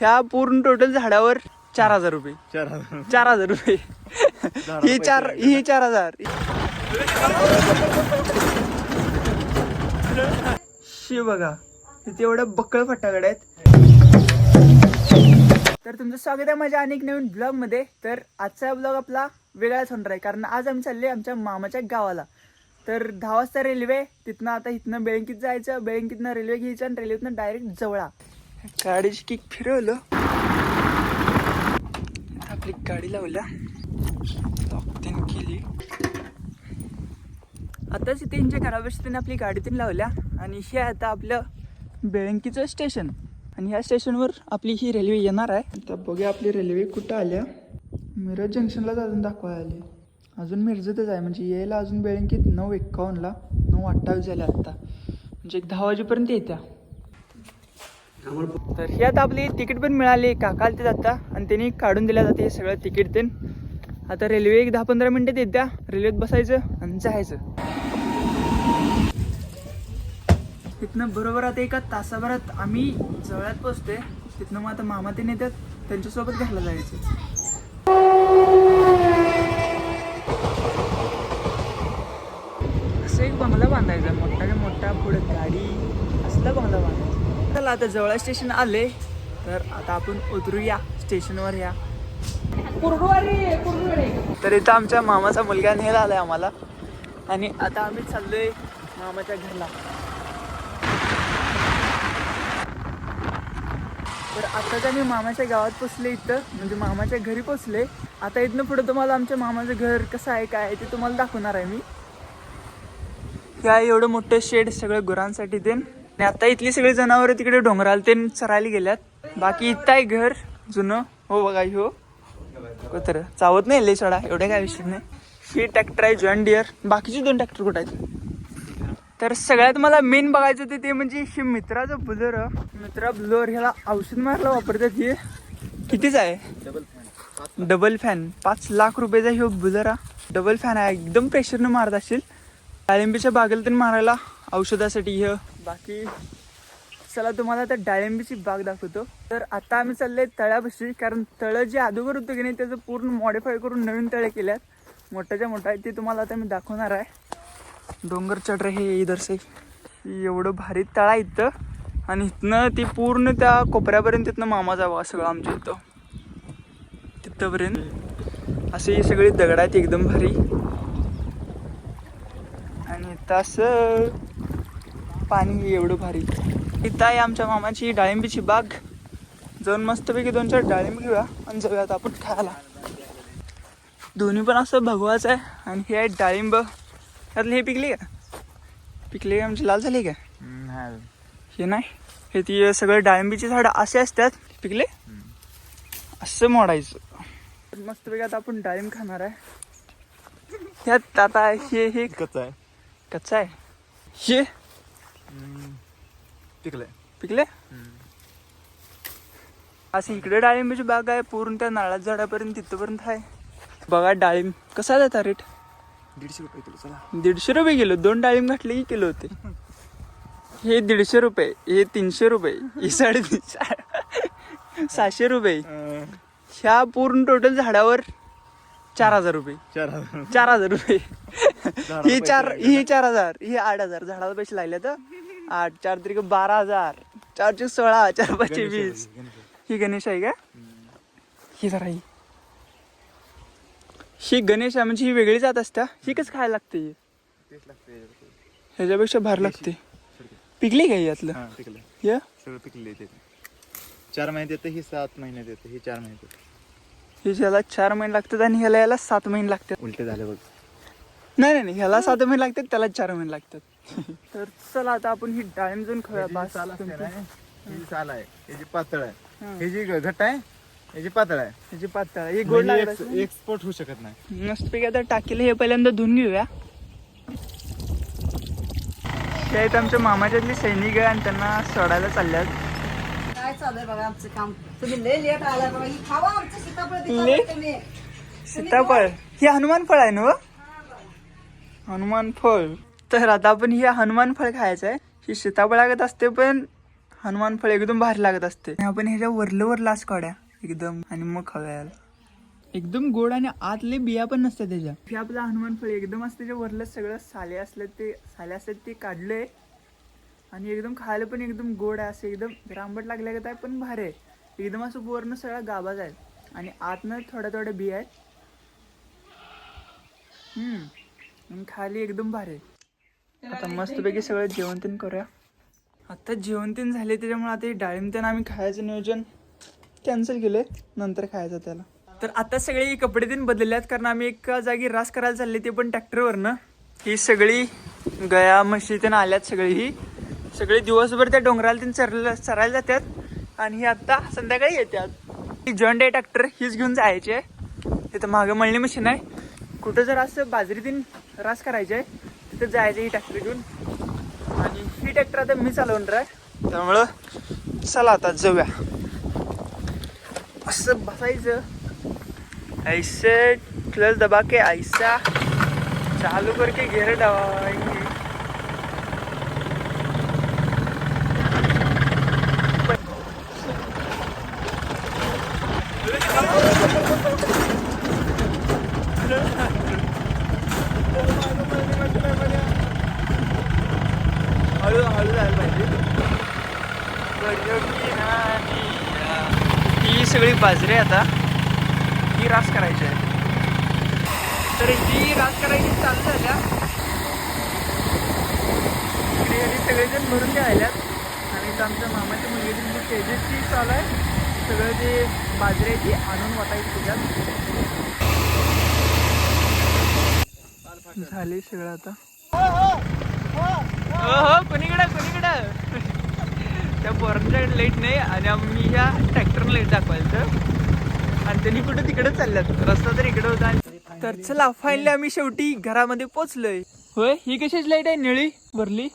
ह्या पूर्ण टोटल झाडावर चार हजार रुपये. चार हजार. चार हजार रुपये. ही चार ही चार हजार. शी बघा इथे एवढं बक्कळ फटाकडे आहेत. तर तुमचं स्वागत आहे माझ्या अनेक नवीन ब्लॉगमध्ये तर आजचा ब्लॉग आपला वेगळाच होणार आहे कारण आज आम्ही चालले आमच्या मामाच्या गावाला. तर दहा वाजता रेल्वे तिथनं आता इथनं बेळंकीत जायचं. बेळंकीतनं रेल्वे घ्यायचं आणि रेल्वेतनं डायरेक्ट जवळा. गाडीची किक फिरवलं. आपली गाडी लावल्या. लॉक तीन केली. आताच इथे घरापाशी त्यांनी आपली गाडीतून लावल्या. आणि हे आता आपलं बेळंकीचं स्टेशन आणि ह्या स्टेशनवर आपली ही रेल्वे येणार आहे. आता बघूया आपली रेल्वे कुठं आल्या. मिरज जंक्शनलाच अजून दाखवायला आली. अजून मिरजतच आहे. म्हणजे यायला अजून बेळंकीत नऊ एक्कावन्नला नऊ अठ्ठावीस झाल्या आत्ता म्हणजे एक दहा वाजेपर्यंत येत्या. तर ही आता आपली तिकीट पण मिळाली काका ते जाता आणि त्यांनी काढून दिल्या जाते हे सगळं तिकीट ते आता रेल्वे एक दहा पंधरा मिनिटात येत्या रेल्वेत बसायचं आणि जायचं. तिथनं बरोबर आता एका तासाभरात आम्ही जवळात पोचतोय तिथनं मग आता मामा ते नेतात त्यांच्यासोबत घ्यायला जायचं. असं एक बंगला बांधायचा मोठा मोठा पुढे गाडी असला बंगला बांधायचा. चला आता जवळ स्टेशन आले तर आता आपण उतरूया स्टेशनवर या. तर इथं आमच्या मामाचा मुलगा नेला आलाय आम्हाला. आणि आता आम्ही चाललोय मामाच्या घरला. तर आताच आम्ही मामाच्या गावात पोचले इथं म्हणजे मामाच्या घरी पोचले. आता इथनं पुढे तुम्हाला आमच्या मामाचं घर कसं आहे काय ते तुम्हाला दाखवणार आहे मी. या एवढं मोठं शेड सगळं गुरांसाठी ते आणि आता इथली सगळी जनावरं तिकडे डोंगराला ते चरायला गेल्यात. बाकी इथं आहे घर जुनं. हो बघा हो. तर चावत नाही लय सोडा एवढे काय विषय नाही. ही ट्रॅक्टर आहे जॉन डिअर बाकीचे दोन ट्रॅक्टर कुठं आहेत? तर सगळ्यात मला मेन बघायचं होतं ते म्हणजे हे मित्राचं बुलर मित्रा बुलर ह्याला औषध मारायला वापरतात हे. कितीच आहे? डबल फॅन पाच लाख रुपयाचा ह्यो बुलर डबल फॅन आहे. एकदम प्रेशरनं मारत असेल. डाळिंबीच्या बागेला तर मारायला औषधासाठी हे. बाकी चला तुम्हाला आता डाळिंबीची बाग दाखवतो. तर आता आम्ही चाललोय तळ्यापाशी कारण तळं जे अगोदर होतं की नाही त्याचं पूर्ण मॉडिफाय करून नवीन तळे केल्यात. मोठ्याच्या मोठा ते तुम्हाला आता मी दाखवणार आहे. डोंगर चढ हे इधर से. एवढं भारी तळा इथं. आणि इथनं ती पूर्ण त्या कोपऱ्यापर्यंत तिथनं मामा जावा सगळं आमच्या इथं. तिथंपर्यंत. असे ही सगळी दगड आहेत एकदम भारी. आणि असं पाणी एवढं भारी. इथं आहे आमच्या मामाची डाळिंबीची बाग. जाऊन मस्तपैकी दोन चार डाळिंब घेऊया आणि जाऊयात आपण खायला. दोन्ही पण असं भगवाच आहे आणि हे आहे डाळिंब. यातले हे पिकले का? पिकले का? आमची लाल झाली का? हे नाही. हे ती सगळं डाळिंबीची झाडं असे असतात. पिकले? असं मोडायचं. मस्तपैकी आता आपण डाळिंब खाणार आहे. ह्यात आता हे हे कसं आहे. कच्चा आहे. हे? टिकलंय पिकले असं इकडे डाळिंबाची बाग आहे पूर्ण त्या नाळात झाडापर्यंत तिथपर्यंत आहे. बघा डाळिंब कसा त्याचा रेट? दीडशे रुपये किलो चला. दीडशे रुपये किलो? दोन डाळिंब घातले की किलो होते? हे दीडशे रुपये हे तीनशे रुपये हे साडेतीनशे. सहाशे रुपये. ह्या पूर्ण टोटल झाडावर चार हजार रुपये. चार हजार. चार हजार रुपये. ही चार. ही चार हजार. ही आठ हजार. झाडाला पैसे लागले तर आठ चार तरी बारा हजार. चारशे सोळा चार पाचशे वीस. ही गणेश आहे का? ही जरा ही. ही गणेश आहे म्हणजे ही वेगळी जात असत्या ही कसं खायला लागते? ह्याच्यापेक्षा भार लागते. पिकली का यातलं? हा टिकलं या? सगळं पिकले चार महिन्यात येतं ही सात महिन्यात येतं ही चार महिन्यात येतं. ह्याला चार महिने लागतात आणि ह्याला याला सात महिने लागतात. उलटे झाले बघ. नाही नाही नाही ह्याला सात महिने लागतात त्याला चार महिने लागतात. तर चला आता आपण ही डाळिंब जाऊन साल ही आहे ह्याची पातळ आहे हा. जी घट आहे ह्याची पातळ आहे. ह्याची पातळ ही गोड म्हणजे एक्सपोर्ट होऊ शकत नाही. मस्तपैकी आता टाकीला हे पहिल्यांदा धुवून घेऊया. ते आहेत आमच्या मामाच्यातली सैनिक आहे आणि त्यांना सोडायला चालल्यात. काय चालू आहे बघा आमचं काम? तुम्ही लय लेट आलाय बघा ही खावा आमचं सीताफळ तुम्ही. सीताफळ? हे हनुमान फळ आहे ना हो? हनुमान फळ. तर आता आपण हे हनुमान फळ खायचं आहे. ही सीताफळागत असते पण हनुमान फळ एकदम भारी लागत असते. आणि आपण ह्याच्या वरलं वरला असं काढ्या एकदम. आणि मग खाऊया याला एकदम गोड आणि आतले बिया पण नसतात त्याच्या. हे आपलं हनुमान फळ एकदम असते त्याच्या वरलं सगळं साले असलं ते साले असतात ते काढले आणि एकदम खायला पण एकदम गोड आहे असं एकदम जरा आंबट लागल्या आहे पण भारी आहे. एकदम असं वरनं सगळा गाबाच आहे आणि आतनं थोड्या थोड्या बिया आहेत. हम्म. आणि खाली एकदम भारी आहे आता मस्तपैकी सगळं जेवण तीन करूया. आता जेवण तीन झाले त्याच्यामुळे आता हे डाळिंब त्यानं आम्ही खायचं नियोजन कॅन्सल केले नंतर खायचं त्याला. तर आता सगळे कपडे तीन बदलले आहेत कारण आम्ही एका जागी रास करायला चालले ते पण ट्रॅक्टरवरनं. ही सगळी गया म्हशी त्यानं आल्यात सगळी ही. सगळे दिवसभर त्या डोंगराला तीन चरला चरायला जातात आणि ही आता संध्याकाळी येतात. जॉन डे ट्रॅक्टर हीच घेऊन जायची आहे. तिथं मागं मळणी मशीन आहे. कुठं जर असं बाजरी तीन रास करायची आहे तिथं जायचं ही ट्रॅक्टर घेऊन. आणि ही ट्रॅक्टर आता मी चालवणार आहे. त्यामुळं चला आता जाऊया. असं बसायचं. ऐसे क्लच दबा के ऐसा चालू करके घेर दबाएंगे गडगडी ही सगळी बाजरी आता. ही रास करायची आहे. तर ही रास करायची चालू झाल्या. इकडे सगळेजण भरून घ्यायल्यात आणि इथं आमच्या मामाच्या मुलगीची म्हणजे तेजसची चालू आहे सगळं जे बाजरी आहे ती आणून वाटायची त्याच्यात झाली सगळं आता. हो हो, हो, हो. हो कोणीकडं कोणीकडं? त्या पोरांच्याकडे लाइट नाही आणि आम्ही ह्या ट्रॅक्टरला लाइट दाखवायचं. आणि त्यांनी कुठं तिकडे चालल्यात. रस्ता तर इकडे होता आणि- तर चला फायनली आम्ही शेवटी घरामध्ये पोचलोय होय ही कशीच लाइट आहे निळी? भरली.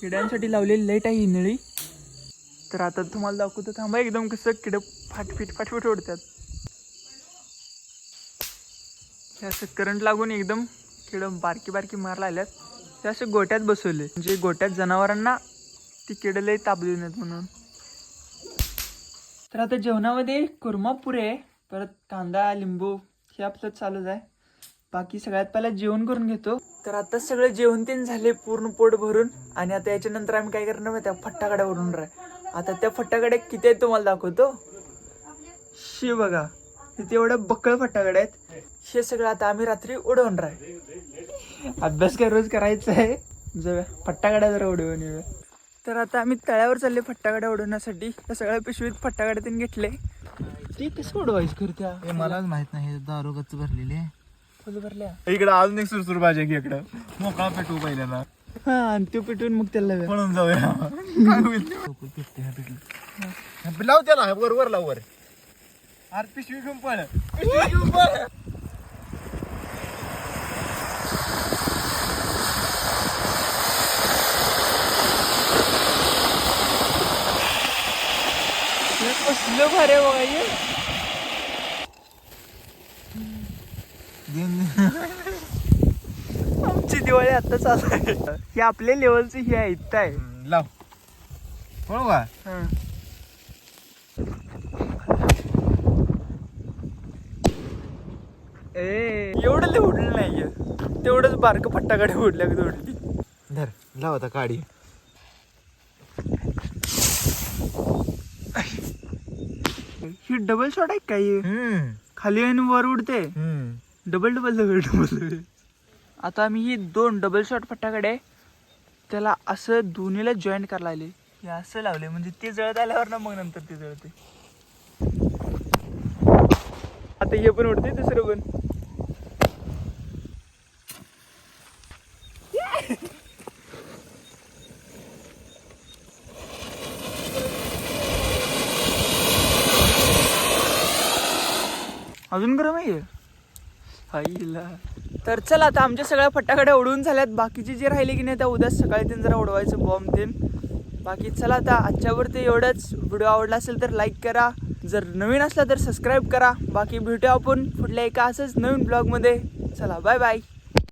किड्यांसाठी लावलेली लाइट आहे ही निळी. तर आता तुम्हाला दाखवतो थांबा एकदम कसं किड फाटफिट फाटफिट ओढतात. हे असं करंट लागून एकदम किड बारकी बारकी मारला आल्यात ते असं गोट्यात बसवले म्हणजे गोट्यात जनावरांना ती लय लई ताप देऊन येत म्हणून. तर आता जेवणामध्ये कुर्मा पुरे परत कांदा लिंबू हे आपलं चालूच आहे. बाकी सगळ्यात पहिला जेवण करून घेतो. तर आता सगळं जेवण तीन झाले पूर्ण पोट भरून. आणि आता याच्यानंतर आम्ही काय करणार माहिती त्या फट्टाकडे ओढून राह. आता त्या फट्टाकडे किती आहेत तुम्हाला दाखवतो. शी बघा तिथे एवढ्या बक्कळ फट्टाकडे आहेत. हे सगळं आता आम्ही रात्री उडवून राह. अभ्यास काय रोज करायचा आहे? जाऊया. फट्टाकडा जरा उडवून येऊया. तर आता आम्ही तळ्यावर चालले फट्टाकडा उडवण्यासाठी त्या सगळ्या पिशवीत फट्टाकडे तीन घेतले. ते कसं उडवायचं करत्या हे मलाच माहीत नाही दारू गच्च भरलेली भरल्या? इकडं अजून एक सुरसुर भाजी की इकडं? मोकळा पेटू पहिल्याला हा आणि ते पेटवून मग त्याला. पळून जाऊया. काय होईल हा लाव त्याला वर वर लाव वर. अरे पिशवी घेऊन पळ. पिशवी घेऊन पळ हे आहे बघा हे. आमची दिवाळी आता चालू आहे ही आपल्या लेवलची ही आहे इथं आहे लाव पळू का हा. ए एवढं उडलं नाहीये. तेवढंच बारकं फट्टाकडे उडल्या उडली. धर लाव आता काढी. ही डबल शॉट आहे काय? हम्म. खाली आणि वर उडते. हम्म. डबल डबल डबल डबल आता आम्ही ही दोन डबल शॉट फटाकडे त्याला असं दोन्हीला जॉईंट करायला लागले. हे असं लावले म्हणजे ते जळत आल्यावर ना मग नंतर ते जळते. आता हे पण उडते दुसरं पण. अजून गरम आहे? आईला. तर चला आता आमच्या सगळ्या फटाकड्या उडवून झाल्यात. बाकीचे जे राहिले की नाही त्या उद्या सकाळी तीन जरा उडवायचं बॉम्ब तीन. बाकी चला आता आजच्यावरती एवढंच. व्हिडिओ आवडला असेल तर लाईक करा. जर नवीन असला तर सबस्क्राईब करा. बाकी भेटू आपण पुढल्या एका असंच नवीन ब्लॉगमध्ये चला बाय बाय